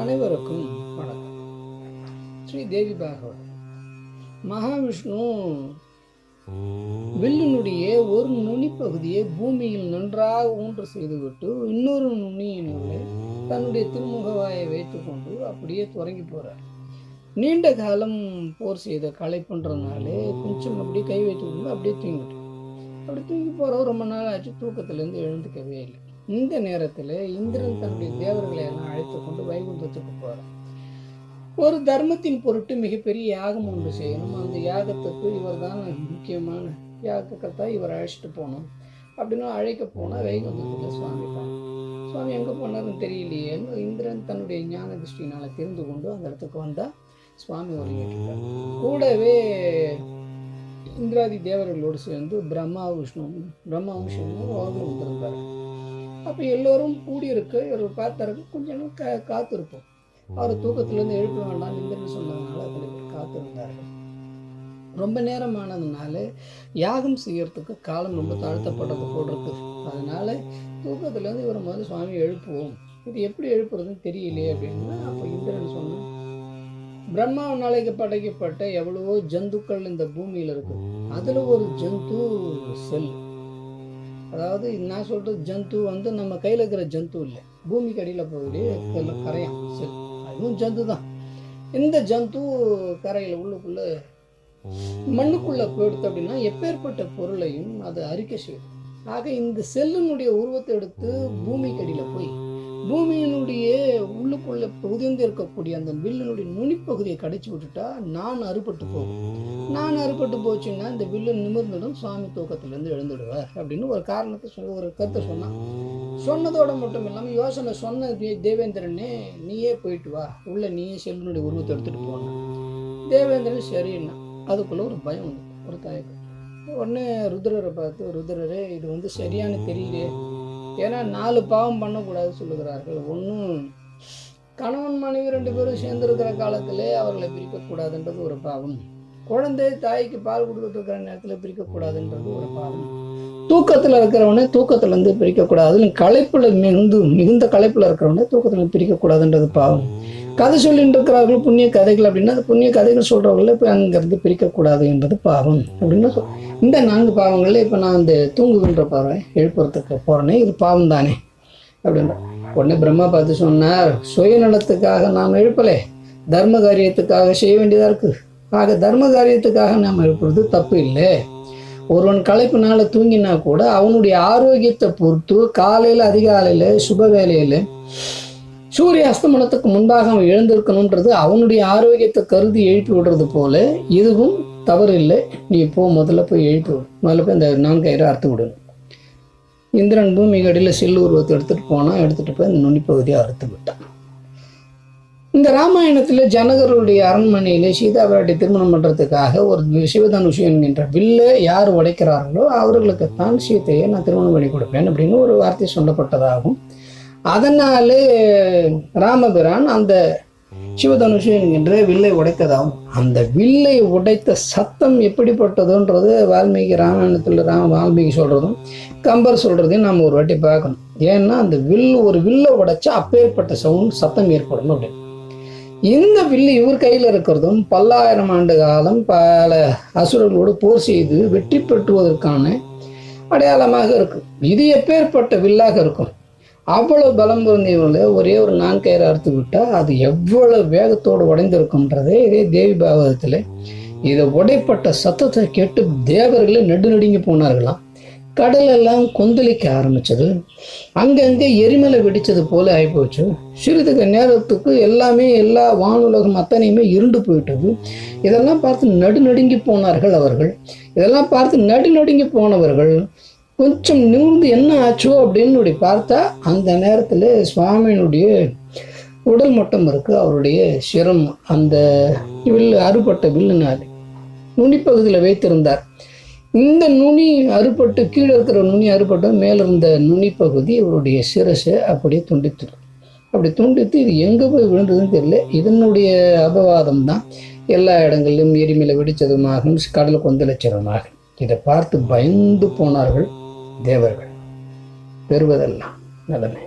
அனைவருக்கும் வணக்கம். ஸ்ரீ தேவி பாகவத் மகாவிஷ்ணு வில்லினுடைய ஒரு நுனி பகுதியை பூமியில் நன்றாக ஊன்று செய்துவிட்டு இன்னொரு நுனியினுள்ளே தன்னுடைய திருமுகவாயை வைத்துக்கொண்டு அப்படியே தொடங்கி போகிறார் நீண்ட காலம் போர் செய்த களைப்புன்றதுனாலே கொஞ்சம் அப்படியே கை வைத்துக்கொண்டு அப்படியே தூங்கிட்டு அப்படி தூங்கி போகிறவர் ரொம்ப நாள் ஆச்சு தூக்கத்துலேருந்து எழுந்துக்கவே இல்லை. இந்த நேரத்தில் இந்திரன் தன்னுடைய தேவர்களை எல்லாம் அழைத்து கொண்டு வைகுந்தத்துக்கு போகிறார் ஒரு தர்மத்தின் பொருட்டு மிகப்பெரிய யாகம் ஒன்று செய்யணும். அந்த யாகத்துக்கு இவர் தான் முக்கியமான யாகத்தை இவர் அழைச்சிட்டு போகணும். அப்படின்னு அழைக்க போனால் வைகுந்தத்தில் சுவாமி தான் சுவாமி எங்கே போனாருன்னு தெரியலையேன்னு இந்திரன் தன்னுடைய ஞான திருஷ்டினால் தெரிந்து கொண்டு அந்த இடத்துக்கு வந்தால் சுவாமி உறங்கிட்டு கூடவே இந்திராதி தேவர்களோடு சேர்ந்து பிரம்மா விஷ்ணு பிரம்மா விஷ்ணு அவர்களும் வந்திருந்தார். அப்போ எல்லோரும் கூடியிருக்க இவர் பார்த்தாருக்கு கொஞ்சம் நேரம் கா காத்திருப்போம். அவர் தூக்கத்திலேருந்து எழுப்ப வேண்டாம் இந்திரன் சொன்னதுனால அதில் காத்திருந்தார்கள். ரொம்ப நேரம் ஆனதுனால யாகம் செய்யறதுக்கு காலம் ரொம்ப தாழ்த்தப்பட்டது போல் அதனால தூக்கத்துலேருந்து இவர் முதல்ல சுவாமி எழுப்புவோம். இது எப்படி எழுப்புறதுன்னு தெரியலையே அப்படின்னா அப்போ இந்திரன் சொன்னான் பிரம்மாவனாலைக்கு படைக்கப்பட்ட எவ்வளவோ ஜந்துக்கள் இந்த பூமியில் இருக்கு. அதில் ஒரு ஜந்து செல். அதாவது நான் சொல்கிறது ஜந்து வந்து நம்ம கையில் இருக்கிற ஜந்து இல்லை. பூமிக்கு அடியில் போகக்கூடிய கரையான் செல் அதுவும் ஜந்து தான் இந்த ஜந்து கரையில் உள்ளுக்குள்ள மண்ணுக்குள்ளே போயிடுத்து அப்படின்னா எப்பேற்பட்ட பொருளையும் அது அறிக்கை செய்யும். ஆக இந்த செல்லினுடைய உருவத்தை எடுத்து பூமிக்கு அடியில் போய் பூமியின் உள்ளுக்குள்ள புதிந்து இருக்கக்கூடிய அந்த வில்லினுடைய நுனிப்பகுதியை கடிச்சு விட்டுட்டா நான் அறுபட்டு போகும் நான் அறுபட்டு போச்சுன்னா இந்த வில்லு நிமிர்ந்துடும் சுவாமி தூக்கத்திலேருந்து எழுந்துடுவார் அப்படின்னு ஒரு காரணத்தை சொல்ல ஒரு கருத்தை சொன்னான். சொன்னதோட மட்டும் இல்லாமல் யோசனை சொன்ன தேவேந்திரனே நீயே போயிட்டு வா. உள்ள நீயே செல்லினுடைய உருவத்தை எடுத்துகிட்டு போன தேவேந்திரன் சரின்னா அதுக்குள்ளே ஒரு பயம் வந்து ஒரு தயக்கம். உடனே ருத்ரரை பார்த்து ருத்ரரே இது வந்து சரியான தெரியலையே. ஏன்னா நாலு பாவம் பண்ணக்கூடாது சொல்லுகிறார்கள். ஒன்றும் கணவன் மனைவி ரெண்டு பேரும் சேர்ந்துருக்கிற காலத்திலே அவர்களை பிரிக்கக்கூடாதுன்றது ஒரு பாவம். குழந்தை தாய்க்கு பால் கொடுத்துட்டு இருக்கிற நேரத்தில் பிரிக்கக்கூடாதுன்றது ஒரு பாவம். தூக்கத்தில் இருக்கிறவனே தூக்கத்துலேருந்து பிரிக்கக்கூடாது அதுலையும் களைப்பில் மிகுந்து மிகுந்த களைப்பில் இருக்கிறவனே தூக்கத்தில் பிரிக்கக்கூடாதுன்றது பாவம். கதை சொல்லிட்டு இருக்கிறார்கள் புண்ணிய கதைகள் அப்படின்னா அந்த புண்ணிய கதைகள் சொல்கிறவங்கள இப்போ அங்கேருந்து பிரிக்கக்கூடாது என்பது பாவம் அப்படின்னு சொல். இந்த நான்கு பாவங்களில் இப்போ நான் அந்த தூங்குகின்ற பாவம் எழுப்புறதுக்கு போகிறேனே இது பாவம் தானே அப்படின்ற உடனே பிரம்மா பார்த்து சொன்னார். சுயநலத்துக்காக நாம் எழுப்பலே. தர்ம காரியத்துக்காக செய்ய வேண்டியதாக இருக்குது ஆக தர்ம காரியத்துக்காக நாம் எழுப்புறது தப்பு இல்லை. ஒருவன் களைப்பினால தூங்கினா கூட அவனுடைய ஆரோக்கியத்தை பொறுத்து காலையில் அதிகாலையில் சுப வேலையில் சூரிய அஸ்தமனத்துக்கு முன்பாக அவன் எழுந்திருக்கணுன்றது அவனுடைய ஆரோக்கியத்தை கருதி எழுப்பி விடுறது போல இதுவும் தவறு இல்லை. நீ போ முதல்ல போய் எழுப்பி விடு. முதல்ல போய் இந்த நான்கயிறு அறுத்து விடணும் இந்திரன் பூமிக்கு அடியில் செல்லு உருவத்தை எடுத்துகிட்டு போனால் எடுத்துகிட்டு போய் அந்த நுனிப்பகுதியை அறுத்து விட்டான். இந்த ராமாயணத்தில் ஜனகருடைய அரண்மனையிலே சீதாவிராட்டி திருமணம் பண்ணுறதுக்காக ஒரு சிவதனுஷு என்கின்ற வில்லை யார் உடைக்கிறார்களோ அவர்களுக்குத்தான் சீதையை நான் திருமணம் பண்ணி கொடுப்பேன் அப்படின்னு ஒரு வார்த்தை சொல்லப்பட்டதாகும். அதனாலே ராமபிரான் அந்த சிவதனுஷு என்கின்ற வில்லை உடைத்ததாகும் அந்த வில்லை உடைத்த சத்தம் எப்படிப்பட்டதுன்றது வால்மீகி ராமாயணத்தில் ராம வால்மீகி சொல்கிறதும் கம்பர் சொல்கிறதையும் நாம் ஒரு வாட்டி பார்க்கணும். ஏன்னா அந்த வில் ஒரு வில்லை உடைச்சா அப்பேற்பட்ட சவுண்ட் சத்தம் ஏற்படும் அப்படின்னு. இந்த வில்லு இவர் கையில் இருக்கிறதும் பல்லாயிரம் ஆண்டு காலம் பல அசுரர்களோடு போர் செய்து வெற்றி பெற்றுவதற்கான அடையாளமாக இருக்கும். இது எப்பேற்பட்ட வில்லாக இருக்கும்? அவ்வளவு பலம் பொருந்தியவங்கள ஒரே ஒரு நான்கயிறை அறுத்து விட்டால் அது எவ்வளவு வேகத்தோடு உடைந்திருக்கும்ன்றதே இதே தேவி பாகவதத்தில். இதை உடைப்பட்ட சத்தத்தை கேட்டு தேவர்களே நடுநடுங்கி போனார்களாம். கடலெல்லாம் கொந்தளிக்க ஆரம்பிச்சது. அங்கங்கே எரிமலை வெடிச்சது போல ஆகிப்போச்சு சிறிதுக்கு நேரத்துக்கு எல்லாமே எல்லா வானுலகம் அத்தனையுமே இருண்டு போயிட்டது. இதெல்லாம் பார்த்து நடுநடுங்கி போனார்கள் அவர்கள். இதெல்லாம் பார்த்து நடுநடுங்கி போனவர்கள். கொஞ்சம் நிமிர்ந்து என்ன ஆச்சோ அப்படின்னு பார்த்தா அந்த நேரத்தில் சுவாமியினுடைய உடல் மட்டம் இருக்கு அவருடைய சிரம் அந்த வில்லு அறுபட்ட வில்லுனால் நுனிப்பகுதியில் வைத்திருந்தார். இந்த நுனி அறுபட்டு கீழே இருக்கிற நுனி அறுபட்டு மேலே இருந்த நுனி பகுதி இவருடைய சிரசை அப்படியே துண்டித்துடும் அப்படி துண்டித்து இது எங்கே போய் விழுந்ததுன்னு தெரியல. இதனுடைய அபவாதம் தான். எல்லா இடங்களிலும் எரிமலை வெடித்ததுமாகும் கடல் கொந்தளிச்சதுமாகும். இதை பார்த்து பயந்து போனார்கள். தேவர்கள் பெறுவதெல்லாம் நலமே.